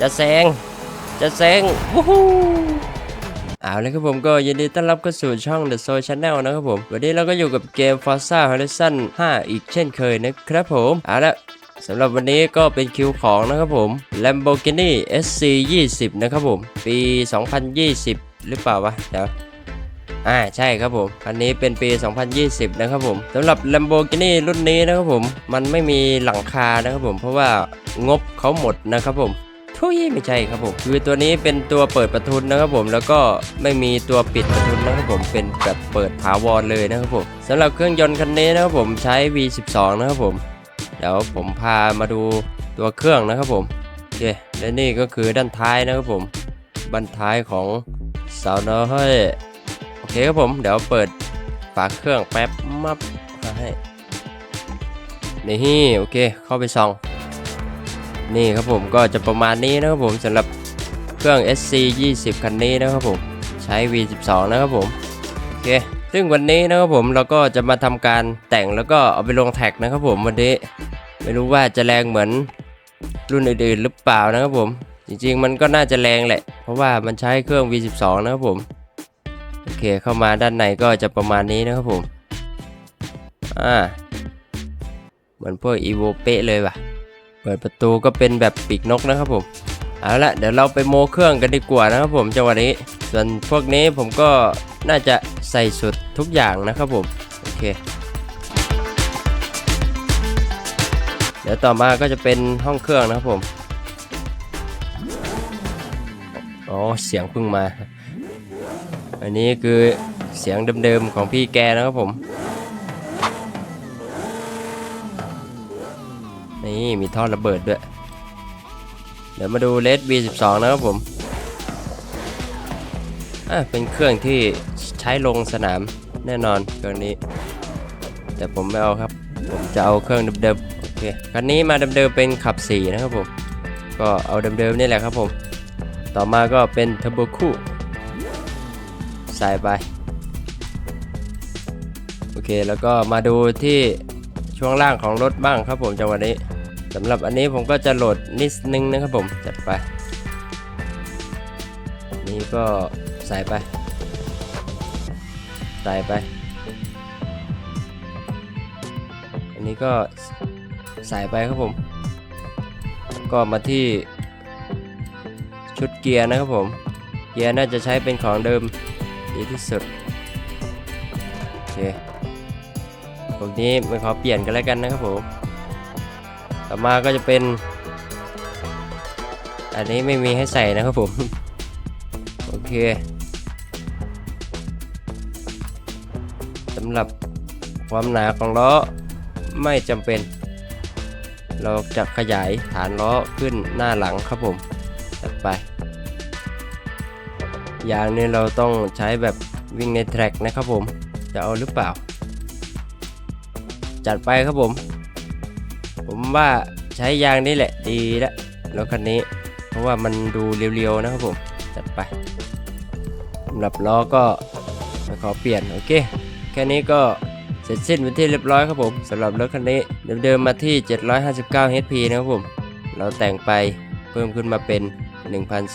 จะแซง จะแซงวู้ฮู้เอาลยครับผมก็ยินดีต้อนรับเข้าสู่ช่อง The Soul Channel นะครับผม วันนี้เราก็อยู่กับเกม Forza Horizon 5 อีกเช่นเคยนะครับผม เอาละสำหรับวันนี้ก็เป็นคิวของนะครับผม Lamborghini SC 20 นะครับผม ปี 2020 หรือเปล่าวะ เดี๋ยวอ่าใช่ครับผมคันนี้เป็นปี 2020 นะครับผมสำหรับ Lamborghini รุ่นนี้นะครับผม มันไม่มีหลังคานะครับผม เพราะว่างบเขาหมดนะครับผม ทุยไม่ใช่ครับผมคือตัวนี้เป็นตัวเปิดประทุนนะครับผมแล้วก็ไม่มีตัวปิดประทุนนะครับผมเป็นแบบเปิดถาวรเลยนะครับผมสำหรับเครื่องยนต์คันนี้นะครับผมใช้ V12 นะครับผมเดี๋ยวผมพามาดูตัวเครื่องนะครับผมโอเคและนี่ก็คือด้านท้ายนะครับผมบันท้ายของสาวน้อยโอเคครับผมเดี๋ยวเปิดฝาเครื่องแป๊บมับให้นี่โอเคเข้าไปส่อง นี่ครับผมก็จะประมาณนี้นะครับผมสำหรับเครื่อง SC 20 คันนี้นะครับผมใช้ V12 นะครับผมโอเคซึ่งวันนี้นะครับผมเราก็จะมาทำการแต่งแล้วก็เอาไปลงแท็กนะครับผมวันนี้ไม่รู้ว่าจะแรงเหมือนรุ่นอื่นๆหรือเปล่านะครับผม จริงๆมันก็น่าจะแรงแหละ เพราะว่ามันใช้เครื่อง V12 นะครับผมโอเคเข้ามาด้านในก็จะประมาณนี้นะครับผมอ่าเหมือนพวก Evo เป๊ะเลยว่ะ เปิดประตูก็เป็นแบบปีกนกนะครับผมเอาละเดี๋ยวเราไปโมเครื่องกันดีกว่านะครับผมจังหวะนี้ ส่วนพวกนี้ผมก็น่าจะใส่สุดทุกอย่างนะครับผมโอเค เดี๋ยวต่อมาก็จะเป็นห้องเครื่องนะครับผมอ๋อเสียงเพิ่งมา อันนี้คือเสียงเดิมๆของพี่แกนะครับผม นี่มีท่อระเบิดด้วย เดี๋ยวมาดูเลด B12 นะครับผม อะเป็นเครื่องที่ใช้ลงสนามแน่นอนเครื่องนี้ แต่ผมไม่เอาครับ ผมจะเอาเครื่องเดิมๆโอเคคันนี้มาเดิมๆเป็นขับ4นะครับผม ก็เอาเดิมๆนี่แหละครับผม ต่อมาก็เป็นเทอร์โบคู่ใส่ไปโอเคแล้วก็มาดูที่ช่วงล่างของรถบ้างครับผมจังหวะนี้ สำหรับอันนี้ผมก็จะโหลดนิดนึงนะครับผมจัดไป นี่ก็ใส่ไป ใส่ไป อันนี้ก็ใส่ไปครับผมก็มาที่ชุดเกียร์นะครับผม เกียร์น่าจะใช้เป็นของเดิมดีที่สุด โอเคพวกนี้ไม่ขอเปลี่ยนกันแล้วกันนะครับผม ต่อมาก็จะเป็น อันนี้ไม่มีให้ใส่นะครับผม โอเคสำหรับความหนาของล้อไม่จำเป็น เราจะขยายฐานล้อขึ้นหน้าหลังครับผมจัดไปยางนี้เราต้องใช้แบบวิ่งในแทร็กนะครับผม จะเอาหรือเปล่า จัดไปครับผม ผมว่าใช้ยางนี่แหละดีล้วแล้วคันนี้ เพราะว่ามันดูเรียวๆนะครับผมจัดไปสำหรับล้อก็ขอเปลี่ยนโอเคแค่นี้ก็เสร็จสิ้นเป็นที่เรียบร้อยครับผมสำหรับรถคันนี้เดิมๆมาที่ 759 HP นะครับผม เราแต่งไปเพิ่มขึ้นมาเป็น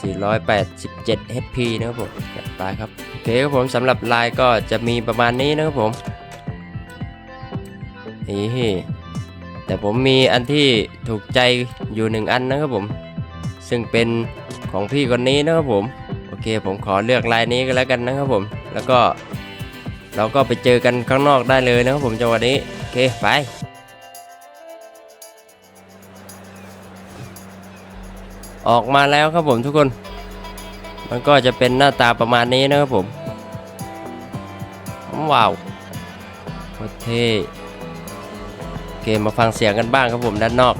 1487 HP นะครับผมจัดไปครับโอเคครับผมสำหรับลายก็จะมีประมาณนี้นะครับผมนี่ แต่ผมมีอันที่ถูกใจอยู่หนึ่งอันนะครับผม ซึ่งเป็นของพี่คนนี้นะครับผม โอเคผมขอเลือกลายนี้ก็แล้วกันนะครับผม แล้วก็เราก็ไปเจอกันข้างนอกได้เลยนะครับผมจังหวะนี้ โอเคไปออกมาแล้วครับผมทุกคน มันก็จะเป็นหน้าตาประมาณนี้นะครับผม ว้าวโคตรเท่ เคมาฟังเสียงกันบ้างครับผมด้านนอก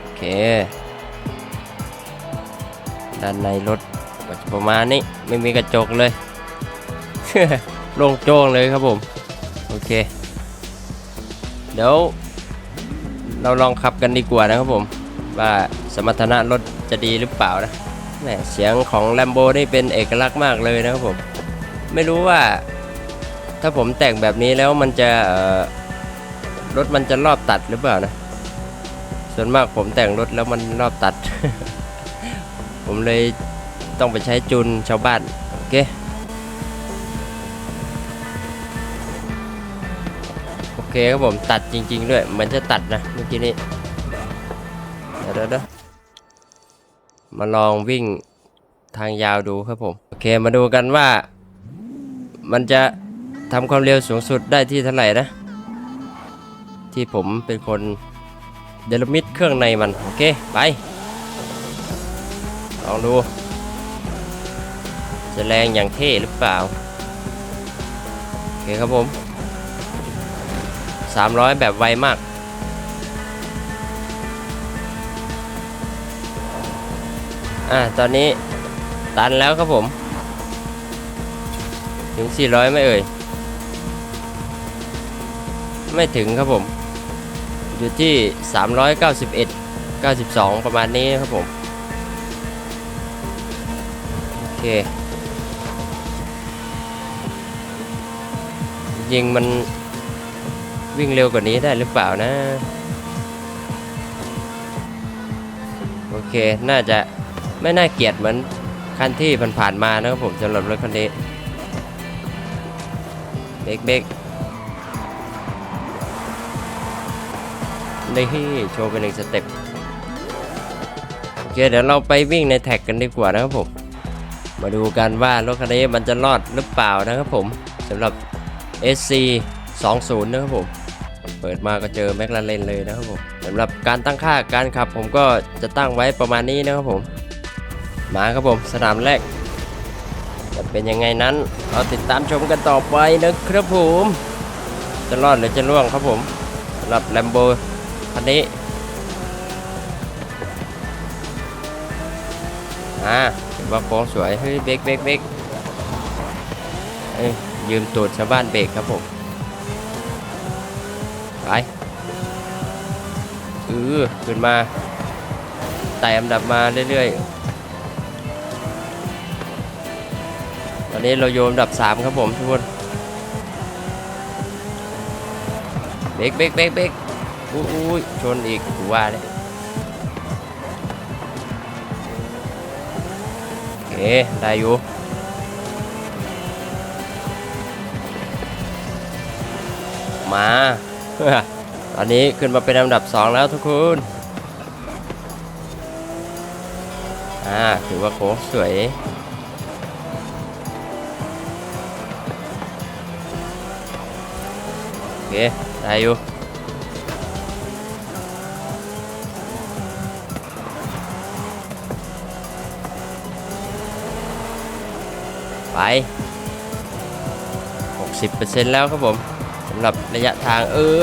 โอเค ด้านในรถก็จะประมาณนี้ไม่มีกระจกเลยโล่งโจ้งเลยครับผม โอเค เดี๋ยว เราลองขับกันดีกว่านะครับผม ว่าสมรรถนะรถจะดีหรือเปล่านะ แหมเสียงของ Lambo นี่เป็นเอกลักษณ์มากเลยนะครับผม ไม่รู้ว่า ถ้าผมแต่งแบบนี้แล้วมันจะรถมันจะรอบตัดหรือเปล่านะ ส่วนมากผมแต่งรถแล้วมันรอบตัด ผมเลยต้องไปใช้จูนชาวบ้าน โอเคโอเคครับผมตัดจริง ๆ ด้วย มันจะตัดนะเมื่อกี้นี้เดี๋ยวเดี๋ยว มาลองวิ่งทางยาวดูครับผม โอเคมาดูกันว่า มันจะทำความเร็วสูงสุดได้ที่เท่าไหร่นะ ที่ผมเป็นคนเดลมิดเครื่องในมัน โอเค ไป ลองดู จะแรงอย่างเท่หรือเปล่า โอเคครับผม 300 แบบไวมาก อ่าตอนนี้ตันแล้วครับผม ถึง 400ไม่เอ่ย ไม่ถึงครับผม อยู่ที่ 391 92 ประมาณนี้ครับผม โอเค ยิงมันวิ่งเร็วกว่านี้ได้หรือเปล่านะ โอเค น่าจะ ไม่น่าเกลียดเหมือนคันที่ผ่านๆมานะครับผมสำหรับรถคันนี้เบรกเบรกนี่โชว์เป็นหนึ่งสเต็ปโอเคเดี๋ยวเราไปวิ่งในแท็กกันดีกว่านะครับผม มาดูกันว่ารถคันนี้มันจะรอดหรือเปล่านะครับผมสำหรับ SC 20นะครับผม เปิดมาก็เจอแมคลาเรนเลยนะครับผมสำหรับการตั้งค่าการขับผมก็จะตั้งไว้ประมาณนี้นะครับผม มาครับผมสนามแรก จะเป็นยังไงนั้นเราติดตามชมกันต่อไปนะครับผม จะรอดหรือจะล่วงครับผมสำหรับแลมโบคันนี้อ่าเห็นว่าโค้งสวยเฮ้ยเบรกเบรกเบรกเอ้ยยืมตูดชาวบ้านเบรกครับผมไปเออขึ้นมาไต่อันดับมาเรื่อยๆ อนนี้เราโยนอันดับ 3 ครับผมทุกคนเบรกเบรกเบรกเบรกอุ้ยชนอีกกูว่าเลยโอเคได้อยู่มาตอนนี้ขึ้นมาเป็นอันดับ 2 แล้วทุกคนอ่าถือว่าโค้งสวย เคได้อยู่ไป 60%แล้วครับผมสำหรับระยะทางเออ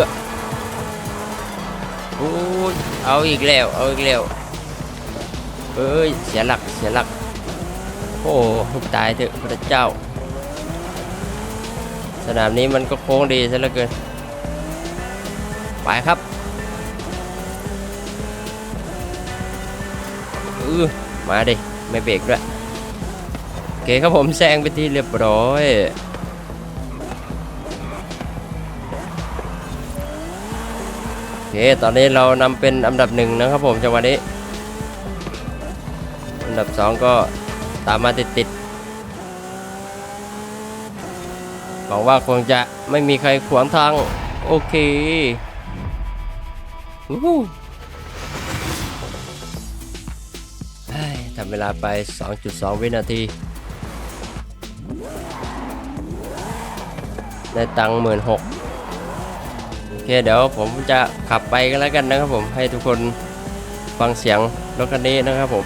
อู้ยเอาอีกแล้ว เอาอีกแล้ว เอ้ย เสียหลัก เสียหลัก โอ้ให้ตายเถอะพระเจ้า สนามนี้มันก็โค้งดีซะเหลือเกิน ไปครับเออมาดิ ไม่เบรกด้วยโอเคครับผมแซงไปที่เรียบร้อยโอเคตอนนี้เรานำเป็นอันดับหนึ่งนะครับผมจังหวะนี้ อันดับสองก็ตามมาติดติดๆหวังว่าคงจะไม่มีใครขวางทาง โอเค ทำเวลาไป 2.2 วินาที ได้ตังค์หมื่นหกโอเค เดี๋ยวผมจะขับไปกันแล้วกันนะครับผม ให้ทุกคนฟังเสียงรถคันนี้นะครับผม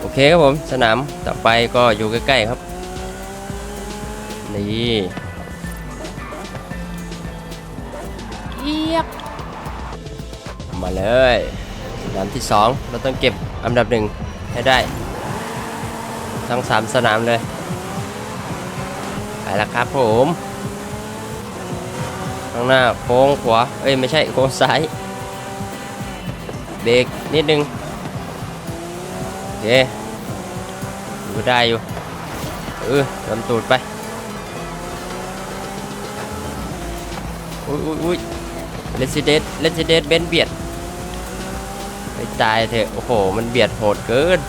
โอเคครับผมสนามต่อไปก็อยู่ใกล้ๆครับ นี่เอียกมาเลยสนามที่ 2 เราต้องเก็บอันดับหนึ่งให้ได้ ทั้ง 3 สนามเลย ไปล้วครับผมข้างหน้าโค้งขวา เอ้ย ไม่ใช่โค้งซ้าย เบรกนิดนึงโอเคอยู่ได้อยู่ เออลำตูดไป อุ้ยอุ้ยอุ้ยเลสเดสเลสเดสเบนเบียดไปตายเถอะ โอ้โห มันเบียดโหดเกิน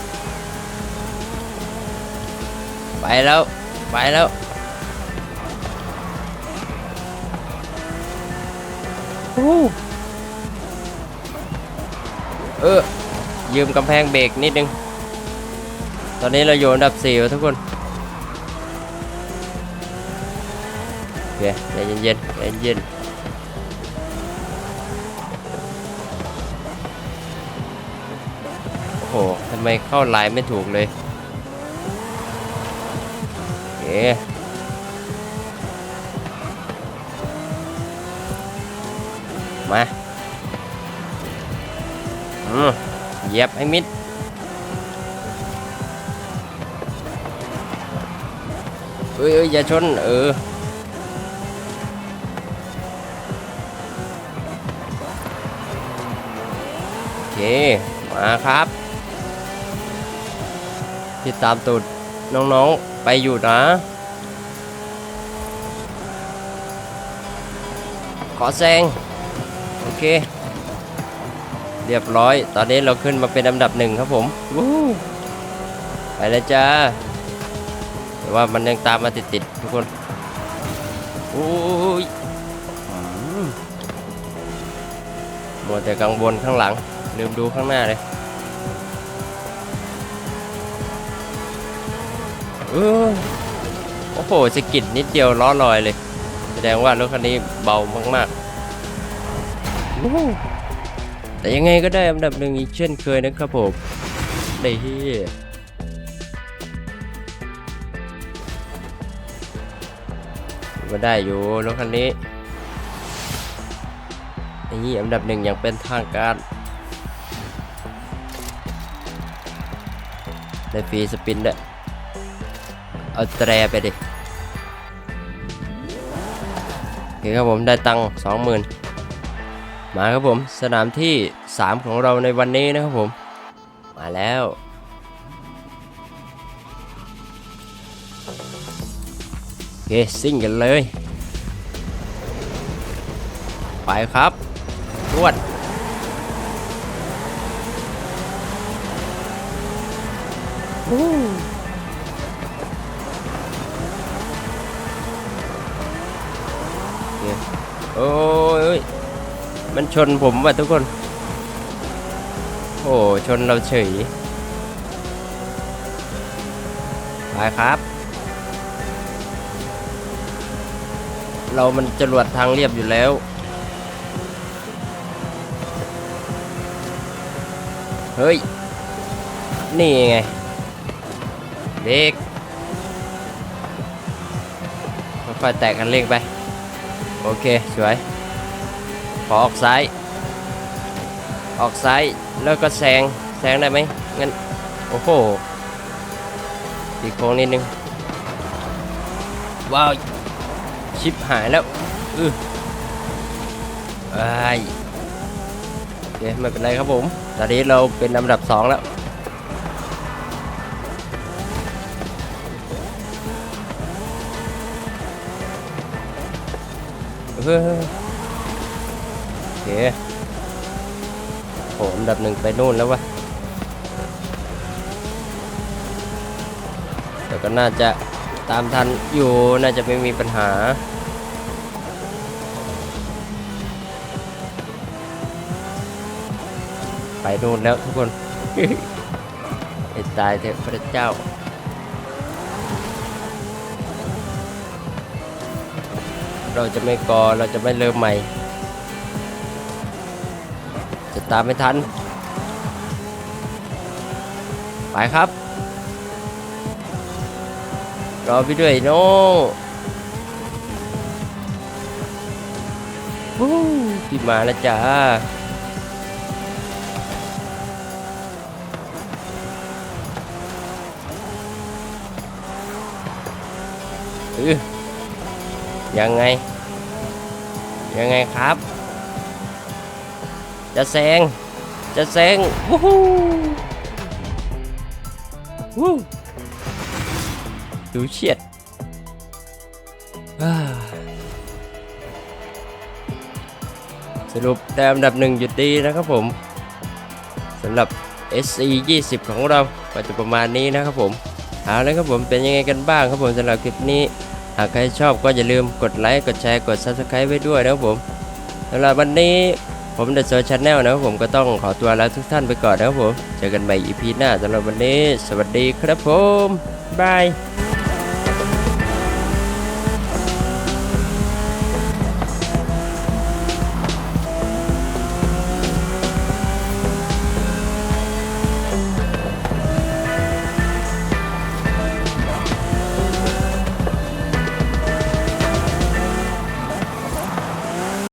ไปแล้ว ไปแล้ว โอ้เออ ยืมกำแพงเบรกนิดนึง ตอนนี้เราอยู่อันดับ4แล้วทุกคนโอเคใจเย็นๆใจเย็นๆ โอ้โหทำไมเข้าลน์ไม่ถูกเลยโอเคมาอืมเหยียบให้มิดเอ้ยเอ้ยอย่าชน เออโอเค มาครับ ติดตามตูดน้องๆไปอยู่นะ ขอแซง โอเค เรียบร้อย ตอนนี้เราขึ้นมาเป็นอันดับหนึ่งครับผมวู้ไปเลยจ้าแต่ว่ามันยังตามมาติดๆทุกคนโอ้ยมัวแต่กังวลข้างหลังลืมดูข้างหน้าเลย เออโอ้โหสะกิดนิดเดียวล้อลอยเลย แสดงว่ารถคันนี้เบามากๆ แต่ยังไงก็ได้อันดับหนึ่งอีกเช่นเคยนะครับผมได้ที่ก็ได้อยู่รถคันนี้นี่อันดับหนึ่งอย่างเป็นทางการได้ฟรีสปินด้วย เอาแตรไปดิโอเคครับผมได้ตังค์สองหมื่นมาครับผมสนามที่ 3 ของเราในวันนี้นะครับผม มาแล้วโอเคซิ่งกันเลย ไปครับรวดฮู้ มันชนผมว่ะทุกคน โอ้ชนเราเฉยไปครับ เรามันจรวดทางเรียบอยู่แล้วเฮ้ย นี่ไงเบรกค่อยๆแตะกันเร่งไป โอเค สวย อออกซ้าย ออกซ้ายแล้วก็แซงแซงได้ไหมงั้นโอ้โหอีโค้งนิดนึงว้าวชิปหายแล้วอือไอ้ายโอเคไม่เป็นไรครับผม ตอนนี้เราเป็นลำดับสองแล้ว เฮ้ยโอ เคโหอันดับหนึ่งไปนู่นแล้ววะแต่ก็น่าจะตามทันอยู่ น่าจะไม่มีปัญหาไปนู่นแล้วทุกคนไอ้ตายเถอะพระเจ้า เราจะไม่กอเราจะไม่เริ่มใหม่ จะตามไม่ทัน ไปครับ รอพี่ด้วยโน่พี่มาแล้วจ้าเออยังไง ยังไงครับ จะแซง จะแซงวู้ฮู้วู้ดูเฉียดสรุปแต้มอันดับหนึ่งอยู่ดีนะครับผมสำหรับ SE 20 ของเราก็จะประมาณนี้นะครับผมเอาแล้วครับผมเป็นยังไงกันบ้างครับผมสำหรับคลิปนี้ หากใครชอบก็อย่าลืมกดไลค์ กดแชร์ กด Subscribe ไว้ด้วยนะครับผมสำหรับวันนี้ ผมเดอะโซชแนลนะครับผมก็ต้องขอตัวลาทุกท่านไปก่อนนะครับผม เจอกันใหม่อีพีหน้าสำหรับวันนี้ สวัสดีครับผมบาย